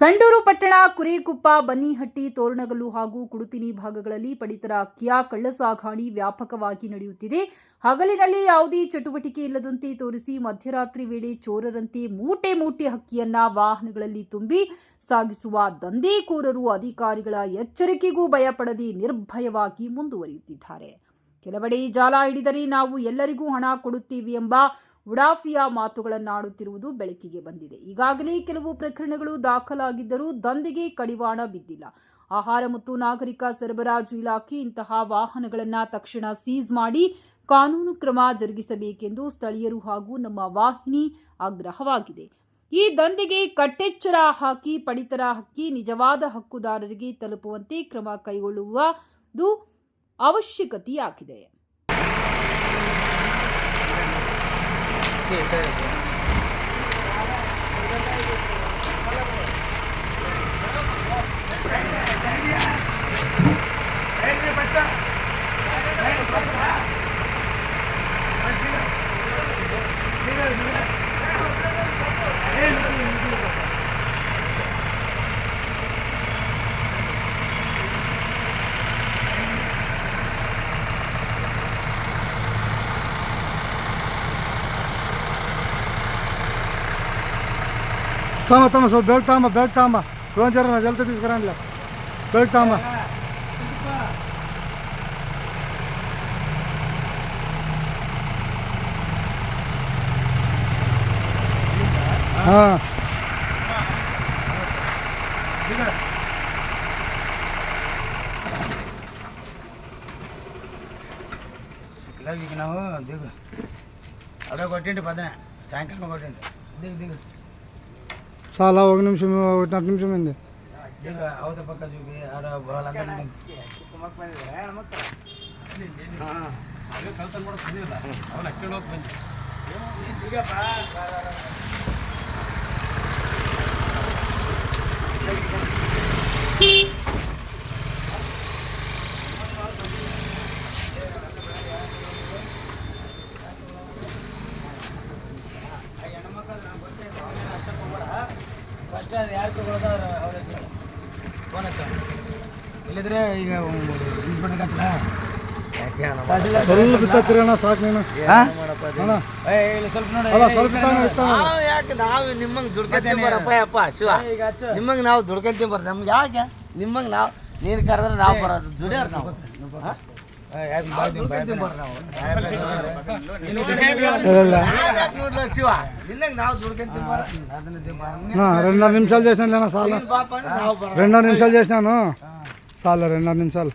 ಸಂಡೂರು ಪಟ್ಟಣ ಕುರಿಕುಪ್ಪ ಬನ್ನಿಹಟ್ಟಿ, ತೋರಣಗಲ್ಲು ಹಾಗೂ ಕುಡುತಿನಿ ಭಾಗಗಳಲ್ಲಿ ಪಡಿತರ ಅಕ್ಕಿಯ ಕಳ್ಳಸಾಗಾಣಿ ವ್ಯಾಪಕವಾಗಿ ನಡೆಯುತ್ತಿದೆ. ಹಗಲಿನಲ್ಲಿ ಯಾವುದೇ ಚಟುವಟಿಕೆ ಇಲ್ಲದಂತೆ ತೋರಿಸಿ ಮಧ್ಯರಾತ್ರಿ ವೇಳೆ ಚೋರರಂತೆ ಮೂಟೆ ಮೂಟೆ ಹಕ್ಕಿಯನ್ನ ವಾಹನಗಳಲ್ಲಿ ತುಂಬಿ ಸಾಗಿಸುವ ದಂಧೆಕೋರರು ಅಧಿಕಾರಿಗಳ ಎಚ್ಚರಿಕೆಗೂ ಭಯಪಡದೆ ನಿರ್ಭಯವಾಗಿ ಮುಂದುವರಿಯುತ್ತಿದ್ದಾರೆ. ಕೆಲವೆಡೆ ಜಾಲ ಹಿಡಿದರೆ ನಾವು ಎಲ್ಲರಿಗೂ ಹಣ ಕೊಡುತ್ತೇವೆ ಎಂಬ ಉಡಾಫಿಯ ಮಾತುಗಳನ್ನಾಡುತ್ತಿರುವುದು ಬೆಳಕಿಗೆ ಬಂದಿದೆ. ಈಗಾಗಲೇ ಕೆಲವು ಪ್ರಕರಣಗಳು ದಾಖಲಾಗಿದ್ದರೂ ದಂಧೆಗೆ ಕಡಿವಾಣ ಬಿದ್ದಿಲ್ಲ. ಆಹಾರ ಮತ್ತು ನಾಗರಿಕ ಸರಬರಾಜು ಇಲಾಖೆ ಇಂತಹ ವಾಹನಗಳನ್ನು ತಕ್ಷಣ ಸೀಸ್ ಮಾಡಿ ಕಾನೂನು ಕ್ರಮ ಜರುಗಿಸಬೇಕೆಂದು ಸ್ಥಳೀಯರು ಹಾಗೂ ನಮ್ಮ ವಾಹಿನಿ ಆಗ್ರಹವಾಗಿದೆ. ಈ ದಂಧೆಗೆ ಕಟ್ಟೆಚ್ಚರ ಹಾಕಿ ಪಡಿತರ ಹಕ್ಕಿ ನಿಜವಾದ ಹಕ್ಕುದಾರರಿಗೆ ತಲುಪುವಂತೆ ಕ್ರಮ ಕೈಗೊಳ್ಳುವುದು ಅವಶ್ಯಕತೆಯಾಗಿದೆ. ओके सर बच्चा। తమ తమ సో బెల్ట్ తామ బెల్ట్ తామ రోజు జరగ జల్తో తీసుకురండి బెల్ట్ తామ ఇలాగ దిగు అదే కొట్టిండి పదనే సాయంకాలం కొట్టండి దిగు దిగు చాలా ఒక నిమిషం ఒకటిన్నర నిమిషం అయింది ದಿಗು ಅಷ್ಟೇ ಯಾರು ತಗೊಳ್ಳೋದು ಅವ್ರ ಹೆಸರು. ಇಲ್ಲಿದ್ರೆ ಈಗ ಇನ್ಸ್ಪೆಕ್ಟರ್ ಸ್ವಲ್ಪ ಬಿತ್ತಿರೋಣ ನೀನು. ಸ್ವಲ್ಪ ನೋಡಿ ಯಾಕೆ ನಾವು ನಿಮ್ಮಂಗೆ ದುಡ್ಕೊಂತೀನಿ ಅಪ್ಪ ನಾವು ನಮ್ಗೆ ಯಾಕೆ? ನಿಮ್ಮಂಗ್ ನಾವು ನೀರು ಕರೆದ್ರೆ ನಾವು ಬರೋದು ದುಡಿಯೋರು ನಾವು. రెండు నిమిషాలు చేసినా లేనా సార్ రెండున్నర నిమిషాలు చేసినాను సార్ రెండు నిమిషాలు